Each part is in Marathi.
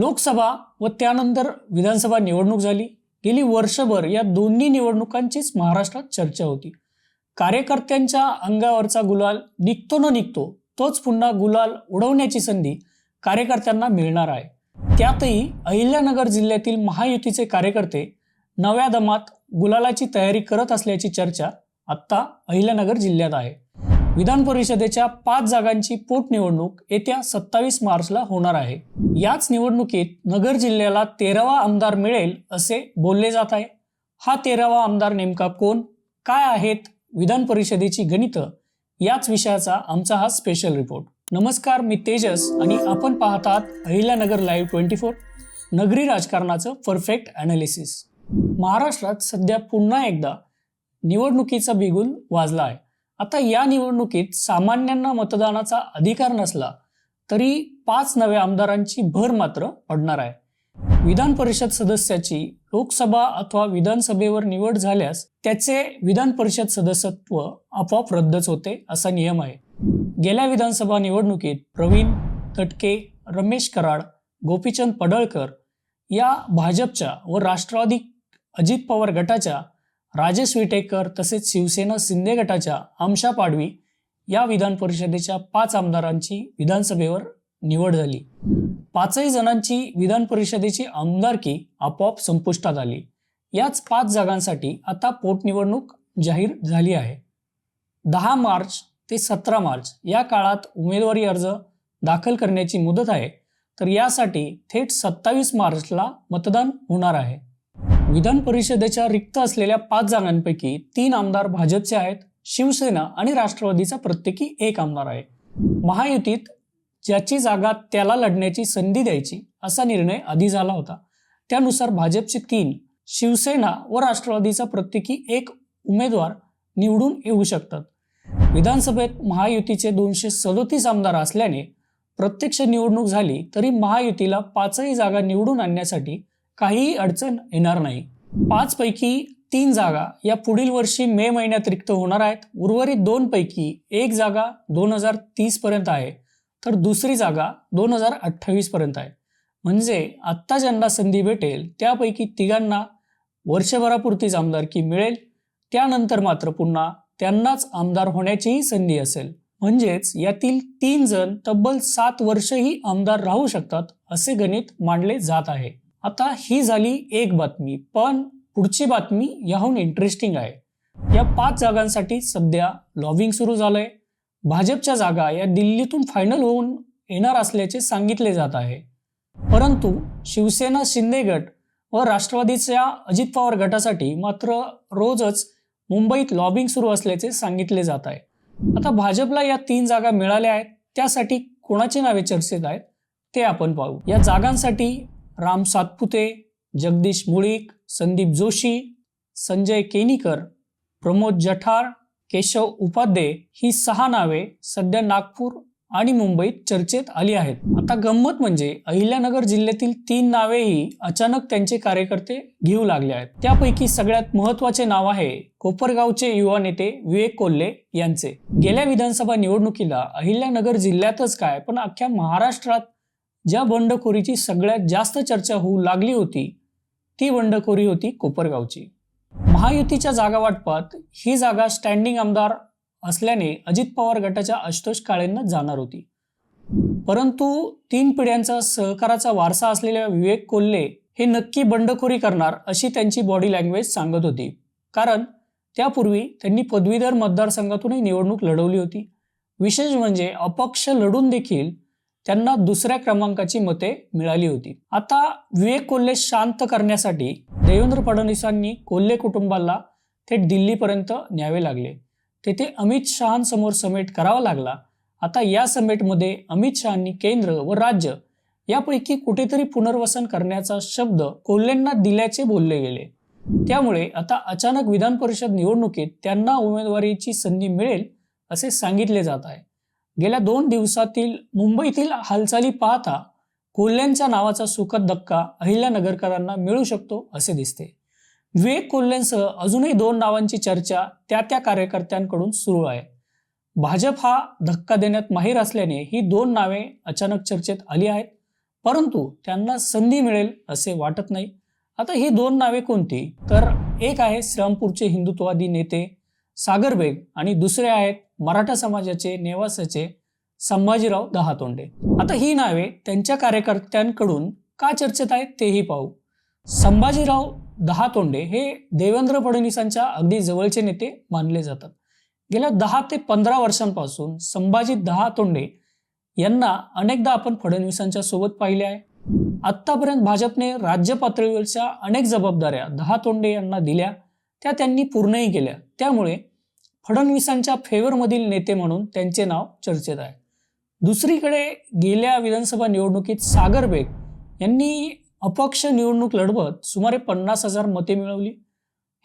लोकसभा व त्यानंतर विधानसभा निवडणूक झाली. गेली वर्षभर या दोन्ही निवडणुकांचीच महाराष्ट्रात चर्चा होती. कार्यकर्त्यांच्या अंगावरचा गुलाल निघतो न निघतो तोच पुन्हा गुलाल उडवण्याची संधी कार्यकर्त्यांना मिळणार आहे. त्यातही अहिल्यानगर जिल्ह्यातील महायुतीचे कार्यकर्ते नव्या दमात गुलालाची तयारी करत असल्याची चर्चा आत्ता अहिल्यानगर जिल्ह्यात आहे. विधान परिषदेच्या पाच जागांची पोटनिवडणूक येत्या सत्तावीस मार्चला होणार आहे. याच निवडणुकीत नगर जिल्ह्याला तेरावा आमदार मिळेल असे बोलले जात आहे. हा तेरावा आमदार नेमका कोण? काय आहेत विधान परिषदेची गणितं? याच विषयाचा आमचा हा स्पेशल रिपोर्ट नमस्कार मी तेजस आणि आपण पाहतात अहिल्यानगर लाईव्ह ट्वेंटी फोर नगरी राजकारणाचं परफेक्ट ॲनालिसिस महाराष्ट्रात सध्या पुन्हा एकदा निवडणुकीचा बिगुल वाजला आहे. आता या निवडणुकीत सामान्यांना मतदानाचा अधिकार नसला तरी पाच नव्या आमदारांची भर मात्र पडणार आहे. विधान परिषद सदस्याची लोकसभा अथवा विधानसभेवर निवड झाल्यास त्याचे विधान परिषद सदस्यत्व आपोआप रद्दच होते असा नियम आहे. गेल्या विधानसभा निवडणुकीत प्रवीण तटके रमेश कराड गोपीचंद पडळकर या भाजपच्या व राष्ट्रवादी अजित पवार गटाच्या राजेश विटेकर तसेच शिवसेना शिंदे गटाच्या आमशा पाडवी या विधान परिषदेच्या पाच आमदारांची विधानसभेवर निवड झाली. पाचही जणांची विधान परिषदेची आमदारकी आपोआप संपुष्टात आली. याच पाच जागांसाठी आता पोटनिवडणूक जाहीर झाली आहे. दहा मार्च ते सतरा मार्च या काळात उमेदवारी अर्ज दाखल करण्याची मुदत आहे. तर यासाठी थेट सत्तावीस मार्चला मतदान होणार आहे. विधान परिषदेच्या रिक्त असलेल्या पाच जागांपैकी तीन आमदार भाजपचे आहेत. शिवसेना आणि राष्ट्रवादीचा प्रत्येकी एक आमदार आहे. महायुतीत ज्याची जागा त्याला लढण्याची संधी द्यायची असा निर्णय आधी झाला होता. त्यानुसार भाजपचे तीन शिवसेना व राष्ट्रवादीचा प्रत्येकी एक उमेदवार निवडून येऊ शकतात. विधानसभेत महायुतीचे दोनशे सदोतीस आमदार असल्याने प्रत्यक्ष निवडणूक झाली तरी महायुतीला पाचही जागा निवडून आणण्यासाठी काहीही अडचण येणार नाही. पाचपैकी तीन जागा या पुढील वर्षी मे महिन्यात रिक्त होणार आहेत. उर्वरित दोनपैकी एक जागा दोन हजार तीसपर्यंत आहे. तर दुसरी जागा दोन हजार अठ्ठावीसपर्यंत आहे. म्हणजे आत्ता ज्यांना संधी भेटेल त्यापैकी तिघांना वर्षभरापुरतीच आमदारकी मिळेल. त्यानंतर मात्र पुन्हा त्यांनाच आमदार होण्याचीही संधी असेल. म्हणजेच यातील तीन जण तब्बल सात वर्षही आमदार राहू शकतात असे गणित मांडले जात आहे. आता ही झाली एक बातमी पण पुढची बातमी याहून इंटरेस्टिंग आहे. या पाच जागांसाठी सध्या लॉबिंग सुरू झालंय. भाजपच्या जागा या दिल्लीतून फायनल होऊन येणार असल्याचे सांगितले जात आहे. परंतु शिवसेना शिंदे गट व राष्ट्रवादीच्या अजित पवार गटासाठी मात्र रोजच मुंबईत लॉबिंग सुरू असल्याचे सांगितले जात आहे. आता भाजपला या तीन जागा मिळाल्या आहेत त्यासाठी कोणाची नावे चर्चेत आहेत ते आपण पाहू. या जागांसाठी राम सातपुते जगदीश मुळीक संदीप जोशी संजय केनीकर प्रमोद जठार केशव उपाध्ये ही सहा नावे सध्या नागपूर आणि मुंबईत चर्चेत आली आहेत. आता गंमत म्हणजे अहिल्यानगर जिल्ह्यातील तीन नावेही अचानक त्यांचे कार्यकर्ते घेऊ लागले आहेत. त्यापैकी सगळ्यात महत्त्वाचे नाव आहे कोपरगावचे युवा नेते विवेक कोल्हे यांचे. गेल्या विधानसभा निवडणुकीला अहिल्यानगर जिल्ह्यातच काय पण अख्ख्या महाराष्ट्रात ज्या बंडखोरीची सगळ्यात जास्त चर्चा होऊ लागली होती ती बंडखोरी होती कोपरगावची. महायुतीच्या जागा वाटपात ही जागा स्टँडिंग आमदार असल्याने अजित पवार गटाच्या आशुतोष काळेंना जाणार होती. परंतु तीन पिढ्यांचा सहकाराचा वारसा असलेल्या विवेक कोल्हे हे नक्की बंडखोरी करणार अशी त्यांची बॉडी लँग्वेज सांगत होती. कारण त्यापूर्वी त्यांनी पदवीधर मतदारसंघातूनही निवडणूक लढवली होती. विशेष म्हणजे अपक्ष लढून देखील त्यांना दुसऱ्या क्रमांकाची मते मिळाली होती. आता विवेक कोल्हे शांत करण्यासाठी देवेंद्र फडणवीसांनी कोल्हे कुटुंबाला थेट दिल्लीपर्यंत न्यावे लागले. तेथे अमित शहांसमोर समेट करावा लागला. आता या समेटमध्ये अमित शहांनी केंद्र व राज्य यापैकी कुठेतरी पुनर्वसन करण्याचा शब्द कोल्हेंना दिल्याचे बोलले गेले. त्यामुळे आता अचानक विधान परिषद निवडणुकीत त्यांना उमेदवारीची संधी मिळेल असे सांगितले जात आहे. गेल्या दोन दिवसातील मुंबईतील हालचाली पाहता कोल्ह्यांच्या नावाचा सुखद धक्का अहिल्यानगरकरांना मिळू शकतो असे दिसते. विवेक कोल्हेंसह अजूनही दोन नावांची चर्चा त्या त्या कार्यकर्त्यांकडून सुरू आहे. भाजप हा धक्का देण्यात माहीर असल्याने ही दोन नावे अचानक चर्चेत आली आहेत. परंतु त्यांना संधी मिळेल असे वाटत नाही. आता ही दोन नावे कोणती? तर एक आहे श्रीरामपूरचे हिंदुत्ववादी नेते सागर बेग आणि दुसरे आहेत मराठा समाजाचे नेवासाचे संभाजीराव दहातोंडे. आता ही नावे त्यांच्या कार्यकर्त्यांकडून का चर्चेत आहेत तेही पाहू. संभाजीराव दहातोंडे हे देवेंद्र फडणवीसांच्या अगदी जवळचे नेते मानले जातात. गेल्या दहा ते पंधरा वर्षांपासून संभाजी दहातोंडे यांना अनेकदा आपण फडणवीसांच्या सोबत पाहिले आहे. आत्तापर्यंत भाजपने राज्य पातळीवरच्या अनेक जबाबदाऱ्या दहातोंडे यांना दिल्या त्या त्यांनी पूर्णही केल्या. त्यामुळे फडणवीसांच्या फेवरमधील नेते म्हणून त्यांचे नाव चर्चेत आहे. दुसरीकडे गेल्या विधानसभा निवडणुकीत सागर बेग यांनी अपक्ष निवडणूक लढवत सुमारे पन्नास हजार मते मिळवली.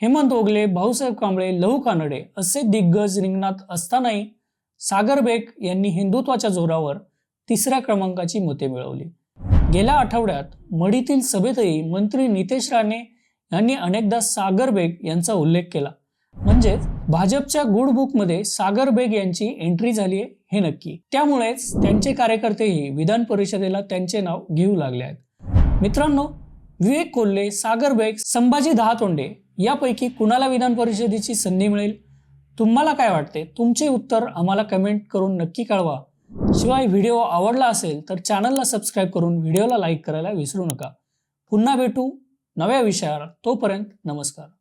हेमंत ओगले भाऊसाहेब कांबळे लहू कानडे असे दिग्गज रिंगणात असतानाही सागर बेग यांनी हिंदुत्वाच्या जोरावर तिसऱ्या क्रमांकाची मते मिळवली. गेल्या आठवड्यात मढीतील सभेतही मंत्री नितेश राणे यांनी अनेकदा सागर बेग यांचा उल्लेख केला. म्हणजेच भाजपच्या गुड बुकमध्ये सागर बेग यांची एंट्री झाली आहे हे नक्की. त्यामुळेच त्यांचे कार्यकर्तेही विधान परिषदेला त्यांचे नाव घेऊ लागले आहेत. मित्रांनो विवेक कोल्हे सागर बेग संभाजी दहातोंडे यापैकी कुणाला विधान परिषदेची संधी मिळेल? तुम्हाला काय वाटते? तुमचे उत्तर आम्हाला कमेंट करून नक्की कळवा. शिवाय व्हिडिओ आवडला असेल तर चॅनलला सबस्क्राईब करून व्हिडिओला लाईक करायला विसरू नका. पुन्हा भेटू नव्या विषयावर. तोपर्यंत नमस्कार.